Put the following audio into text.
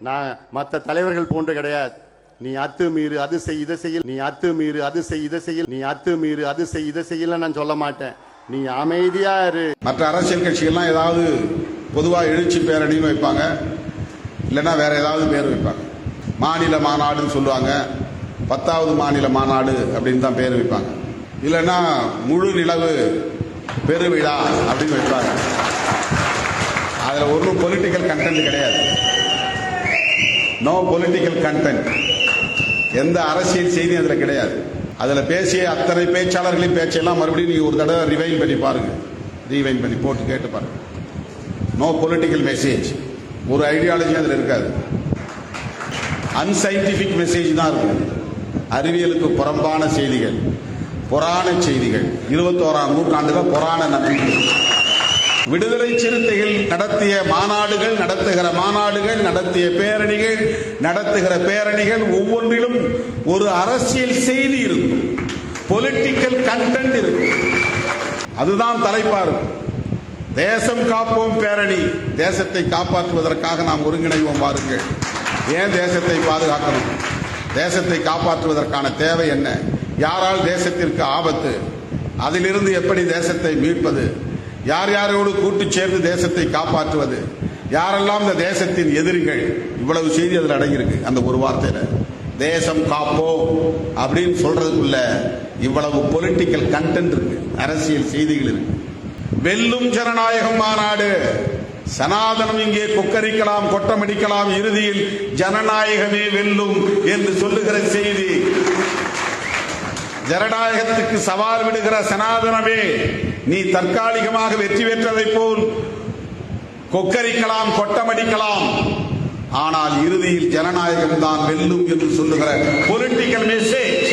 நான் மற்ற தலைவர்கள் போன்று கிடையாது. நீ அத்து மீறு அது செய் இதை செய்ய. நீ அத்து மீறு அது செய் இதை செய்ய. நீ அத்து மீறு அது செய் இதை செய்யல நான் சொல்ல மாட்டேன். நீ அமைதியா இரு. மற்ற அரசியல் கட்சிகள்லாம் ஏதாவது பொதுவாக எழுச்சி பேரணின்னு வைப்பாங்க. இல்லைன்னா வேற ஏதாவது பேர் வைப்பாங்க. மாநில மாநாடுன்னு சொல்லுவாங்க. பத்தாவது மாநில மாநாடு அப்படின்னு தான் பேர் வைப்பாங்க. இல்லைன்னா முழு நிலவு பெருவிழா அப்படின்னு வைப்பாங்க. அதில் ஒன்றும் பொலிட்டிக்கல் கண்டென்ட் கிடையாது. நோ பொலிட்டிக்கல் கண்டென்ட் எந்த அரசியல் செய்தியும் அதில் கிடையாது. அதில் பேசிய அத்தனை பேச்சாளர்களின் பேச்செல்லாம் மறுபடியும் நீ ஒரு தடவை ரிவைன் பண்ணி பாருங்க. ரீவைன் பண்ணி போட்டு கேட்டு பாருங்க. நோ பொலிட்டிக்கல் மெசேஜ் ஒரு ஐடியாலஜி அதில் இருக்காது. அன்சைன்டிபிக் மெசேஜ் தான் இருக்கும். அறிவியலுக்கு புறம்பான செய்திகள் புராண செய்திகள். இருபத்தோராம் நூற்றாண்டுல புராண நம்பிக்கை. விடுதலை சிறுத்தைகள் நடத்திய மாநாடுகள் நடத்துகிற மாநாடுகள் நடத்திய பேரணிகள் நடத்துகிற பேரணிகள் ஒவ்வொன்றிலும் ஒரு அரசியல் செய்தி இருக்கும். பொலிட்டிக்கல் கண்டென்ட் இருக்கும். அதுதான் தலைப்பா இருக்கும் தேசம் காப்போம் பேரணி. தேசத்தை காப்பாற்றுவதற்காக நாம் ஒருங்கிணைவோம் பாருங்கள் ஏன் தேசத்தை பாதுகாக்கணும்? தேசத்தை காப்பாற்றுவதற்கான தேவை என்ன? யாரால் தேசத்திற்கு ஆபத்து? அதிலிருந்து எப்படி தேசத்தை மீட்பது? யார் யாரோடு கூட்டு சேர்ந்து தேசத்தை காப்பாற்றுவது? யாரெல்லாம் இந்த தேசத்தின் எதிரிகள்? இவ்வளவு செய்தி அதில் அடங்கியிருக்கு. அந்த ஒரு வார்த்தையில தேசம் காப்போம் அப்படின்னு சொல்றதுக்குள்ள இவ்வளவு பொலிட்டிக்கல் கண்டென்ட் இருக்கு. அரசியல் செய்திகள் இருக்கு. வெல்லும் ஜனநாயகம் மாநாடு. சனாதனம் இங்கே கொக்கரிக்கலாம் கொட்டமடிக்கலாம். இறுதியில் ஜனநாயகமே வெல்லும் என்று சொல்லுகிற செய்தி. ஜனநாயகத்துக்கு சவால் விடுகிற சனாதனமே. நீ தற்காலிகமாக வெற்றி பெற்றதைப் போல் கொக்கரிக்கலாம் கொட்டமடிக்கலாம். ஆனால் இறுதியில் ஜனநாயகம் தான் வெல்லும் என்று சொல்லுகிற பொலிட்டிக்கல் மெசேஜ்